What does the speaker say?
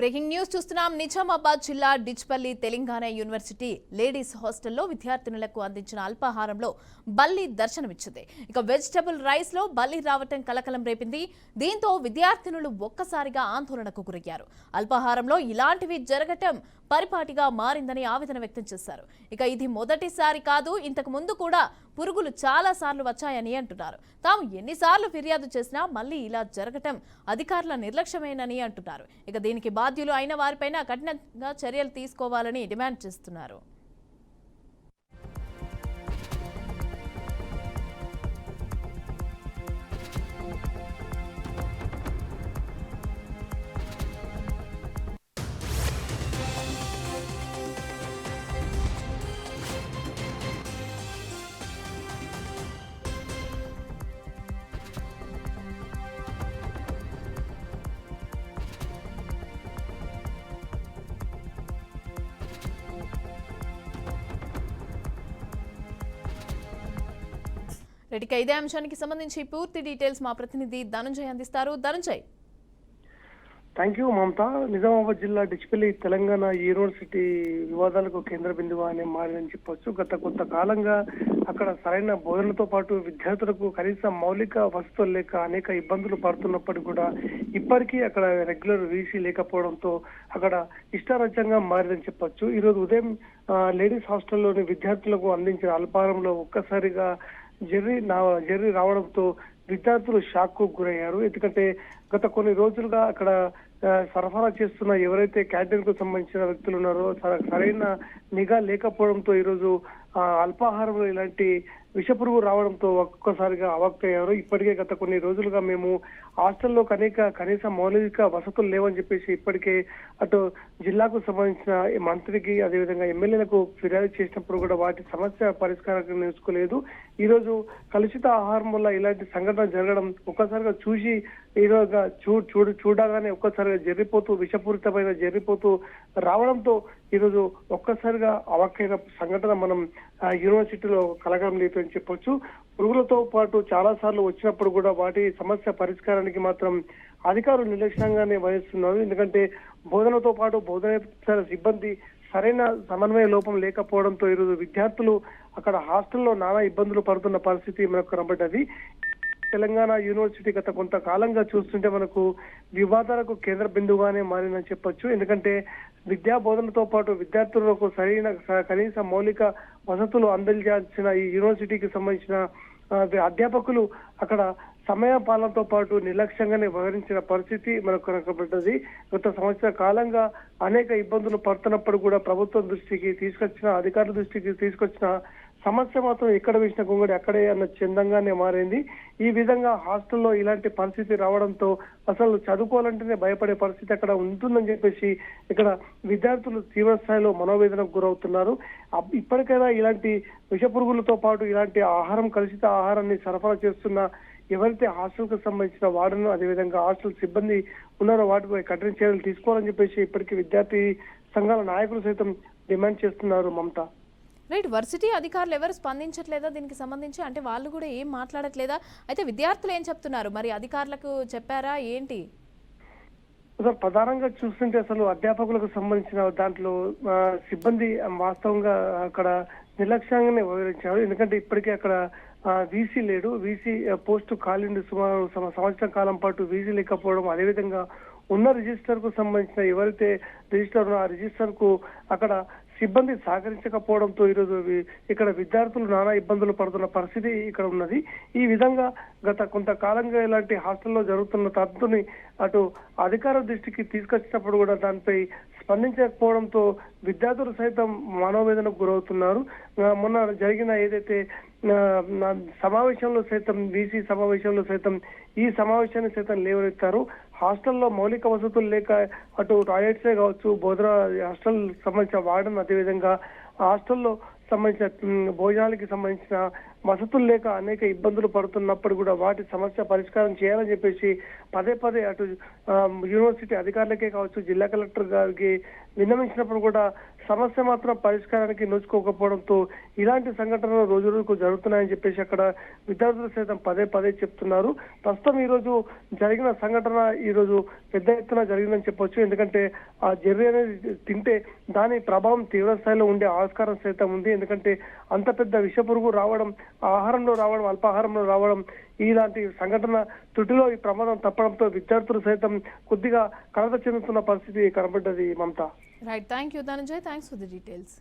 Breaking news చూస్తున్నాం. నిజామాబాద్ జిల్లా Dichpally Telangana university ladies హాస్టల్లో విద్యార్థినులకు అందించిన అల్పాహారంలో బల్లి దర్శనమిచ్చింది. ఇక వెజిటబుల్ రైస్లో బల్లి రావటం కలకలం రేపింది. దీంతో విద్యార్థినులు ఒక్కసారిగా ఆందోళనకు గురయ్యారు. అల్పాహారంలో ఇలాంటివి జరగటం పరిపాటిగా మారిందని ఆవేదన వ్యక్తం చేశారు. ఇక ఇది మొదటిసారి కాదు ఇంతకు ముందు కూడా పురుగులు చాలా సార్లు వచ్చాయని అంటున్నారు. తాము ఎన్నిసార్లు ఫిర్యాదు చేసినా మళ్ళీ ఇలా జరగటం అధికారుల నిర్లక్ష్యమేనని అంటున్నారు. ఇక దీనికి బాధ బాధ్యులు అయిన వారిపైన కఠినంగా చర్యలు తీసుకోవాలని డిమాండ్ చేస్తున్నారు. రెడ్డికి ఇదే అంశానికి సంబంధించి పూర్తి డీటెయిల్స్ మా ప్రతినిధి ధనుంజయ్ అందిస్తారు. Dhananjay. Thank you Mamata. Nizamabad జిల్లా డిచ్పల్లి తెలంగాణ యూనివర్సిటీ వివాదాలకు కేంద్ర బిందువు అనే మారిందని చెప్పొచ్చు. గత కొంతకాలంగా అక్కడ సరైన బోధనతో పాటు విద్యార్థులకు కనీస మౌలిక వసతులు లేక అనేక ఇబ్బందులు పడుతున్నప్పటికీ కూడా ఇప్పటికీ అక్కడ రెగ్యులర్ వీసీ లేకపోవడంతో అక్కడ ఇష్టారాజ్యంగా మారిందని చెప్పొచ్చు. ఈరోజు ఉదయం లేడీస్ హాస్టల్లోని విద్యార్థులకు అందించిన అల్పారంలో ఒక్కసారిగా జెర్రీ నా జెర్రీ రావడంతో విద్యార్థులు షాక్కు గురయ్యారు ఎందుకంటే గత కొన్ని రోజులుగా అక్కడ సరఫరా చేస్తున్న ఎవరైతే క్యాంటీన్కు సంబంధించిన వ్యక్తులు ఉన్నారో సర- సరైన నిఘా లేకపోవడంతో ఈరోజు అల్పాహారంలో ఇలాంటి విషపురుగు రావడంతో ఒక్కసారిగా అవాక్కయ్యారు ఇప్పటికే గత కొన్ని రోజులుగా మేము హాస్టల్లో అనేక కనీస మౌలిక వసతులు లేవని చెప్పేసి ఇప్పటికే అటు జిల్లాకు సంబంధించిన మంత్రికి అదేవిధంగా ఎమ్మెల్యేలకు ఫిర్యాదు చేసినప్పుడు కూడా వాటి సమస్య పరిష్కారం నేర్చుకోలేదు. ఈరోజు కలుషిత ఆహారం వల్ల ఇలాంటి సంఘటన జరగడం ఒక్కసారిగా చూసి ఈరోజు చూ చూడు చూడగానే ఒక్కసారిగా జరిగిపోతూ విషపూరితమైన జరిగిపోతూ రావడంతో ఈరోజు ఒక్కసారిగా అవక్కైన సంఘటన మనం యూనివర్సిటీలో కలగడం లేదు అని చెప్పొచ్చు. పురుగులతో పాటు చాలా సార్లు వచ్చినప్పుడు కూడా వాటి సమస్య పరిష్కారానికి మాత్రం అధికారులు నిర్లక్ష్యంగానే వహిస్తున్నారు. ఎందుకంటే బోధనతో పాటు బోధన సిబ్బంది సరైన సమన్వయ లోపం లేకపోవడంతో ఈరోజు విద్యార్థులు అక్కడ హాస్టల్లో నానా ఇబ్బందులు పడుతున్న పరిస్థితి మనకు కనబడ్డది. తెలంగాణ యూనివర్సిటీ గత కొంతకాలంగా చూస్తుంటే మనకు వివాదాలకు కేంద్ర బిందువుగానే మారిందని చెప్పొచ్చు. ఎందుకంటే విద్యా బోధనతో పాటు విద్యార్థులకు సరైన కనీస మౌలిక వసతులు అందించాల్సిన ఈ యూనివర్సిటీకి సంబంధించిన అధ్యాపకులు అక్కడ సమయ పాలనతో పాటు నిర్లక్ష్యంగానే వ్యవహరించిన పరిస్థితి మనకు కనకబడ్డది గత సంవత్సర కాలంగా అనేక ఇబ్బందులు పడుతున్నప్పుడు కూడా ప్రభుత్వం దృష్టికి తీసుకొచ్చిన అధికారుల దృష్టికి తీసుకొచ్చిన సమస్య మాత్రం ఎక్కడ వేసిన గుంగడి అక్కడే అన్న చందంగానే మారింది. ఈ విధంగా హాస్టల్లో ఇలాంటి పరిస్థితి రావడంతో అసలు చదువుకోవాలంటేనే భయపడే పరిస్థితి అక్కడ ఉంటుందని చెప్పేసి ఇక్కడ విద్యార్థులు తీవ్ర స్థాయిలో మనోవేదనకు గురవుతున్నారు. ఇప్పటికైనా ఇలాంటి విషపురుగులతో పాటు ఇలాంటి ఆహారం కలుషిత ఆహారాన్ని సరఫరా చేస్తున్న ఎవరైతే హాస్టల్కు సంబంధించిన వార్డును అదేవిధంగా హాస్టల్ సిబ్బంది ఉన్నారో వాటిపై కఠిన చర్యలు తీసుకోవాలని చెప్పేసి ఇప్పటికీ విద్యార్థి సంఘాల నాయకులు సైతం డిమాండ్ చేస్తున్నారు మమతా. రైట్ వర్సిటీ అధికారులు ఎవరు స్పందించట్లేదా దీనికి సంబంధించి? అంటే వాళ్ళు కూడా ఏం మాట్లాడట్లేదా? అయితే విద్యార్థులు ఏం చెప్తున్నారు? మరి అధికారులకు చెప్పారా? ఏంటి? సార్ ప్రధానంగా చూస్తుంటే అసలు అధ్యాపకులకు సంబంధించిన దాంట్లో సిబ్బంది వాస్తవంగా అక్కడ నిర్లక్ష్యంగానే వివరించారు. ఎందుకంటే ఇప్పటికే అక్కడ వీసీ లేడు. వీసీ పోస్టు ఖాళీ సుమారు సంవత్సరం కాలం పాటు వీసీ లేకపోవడం అదేవిధంగా ఉన్న రిజిస్టర్కు సంబంధించిన ఎవరైతే రిజిస్టర్ ఉన్నారో ఆ రిజిస్టర్కు అక్కడ సిబ్బంది సహకరించకపోవడంతో ఈరోజు ఇక్కడ విద్యార్థులు నానా ఇబ్బందులు పడుతున్న పరిస్థితి ఇక్కడ ఉన్నది. ఈ విధంగా గత కొంతకాలంగా ఇలాంటి హాస్టల్లో జరుగుతున్న తత్తుని అటు అధికార దృష్టికి తీసుకొచ్చినప్పుడు కూడా దానిపై స్పందించకపోవడంతో విద్యార్థులు సైతం మనోవేదనకు గురవుతున్నారు. మొన్న జరిగిన ఏదైతే సమావేశంలో సైతం బీసీ సమావేశంలో సైతం ఈ సమావేశాన్ని సైతం లేవనెత్తారు. హాస్టల్లో మౌలిక వసతులు లేక అటు టాయిలెట్సే కావచ్చు బోధన హాస్టల్ సంబంధించిన వార్డన్ అదేవిధంగా హాస్టల్లో సంబంధించిన భోజనాలకి సంబంధించిన వసతులు లేక అనేక ఇబ్బందులు పడుతున్నప్పుడు కూడా వాటి సమస్య పరిష్కారం చేయాలని చెప్పేసి పదే పదే అటు యూనివర్సిటీ అధికారులకే కావచ్చు జిల్లా కలెక్టర్ గారికి విన్నవించినప్పుడు కూడా సమస్య మాత్రం పరిష్కారానికి నోచుకోకపోవడంతో ఇలాంటి సంఘటనలు రోజు రోజుకు జరుగుతున్నాయని చెప్పేసి అక్కడ విద్యార్థులు సైతం పదే పదే చెప్తున్నారు. ప్రస్తుతం ఈరోజు జరిగిన సంఘటన ఈరోజు పెద్ద ఎత్తున జరిగిందని చెప్పొచ్చు. ఎందుకంటే ఆ జెర్రీ అనేది తింటే దాని ప్రభావం తీవ్ర స్థాయిలో ఉండే ఆస్కారం సైతం ఉంది. ఎందుకంటే అంత పెద్ద విషపురుగు రావడం ఆహారంలో రావడం అల్పాహారంలో రావడం ఇలాంటి సంఘటన తుటిలో ఈ ప్రమాదం తప్పడంతో విద్యార్థులు సైతం కొద్దిగా కలత చెందుతున్న పరిస్థితి కనబడ్డది Mamata. Right thank you Dhananjay thanks for the details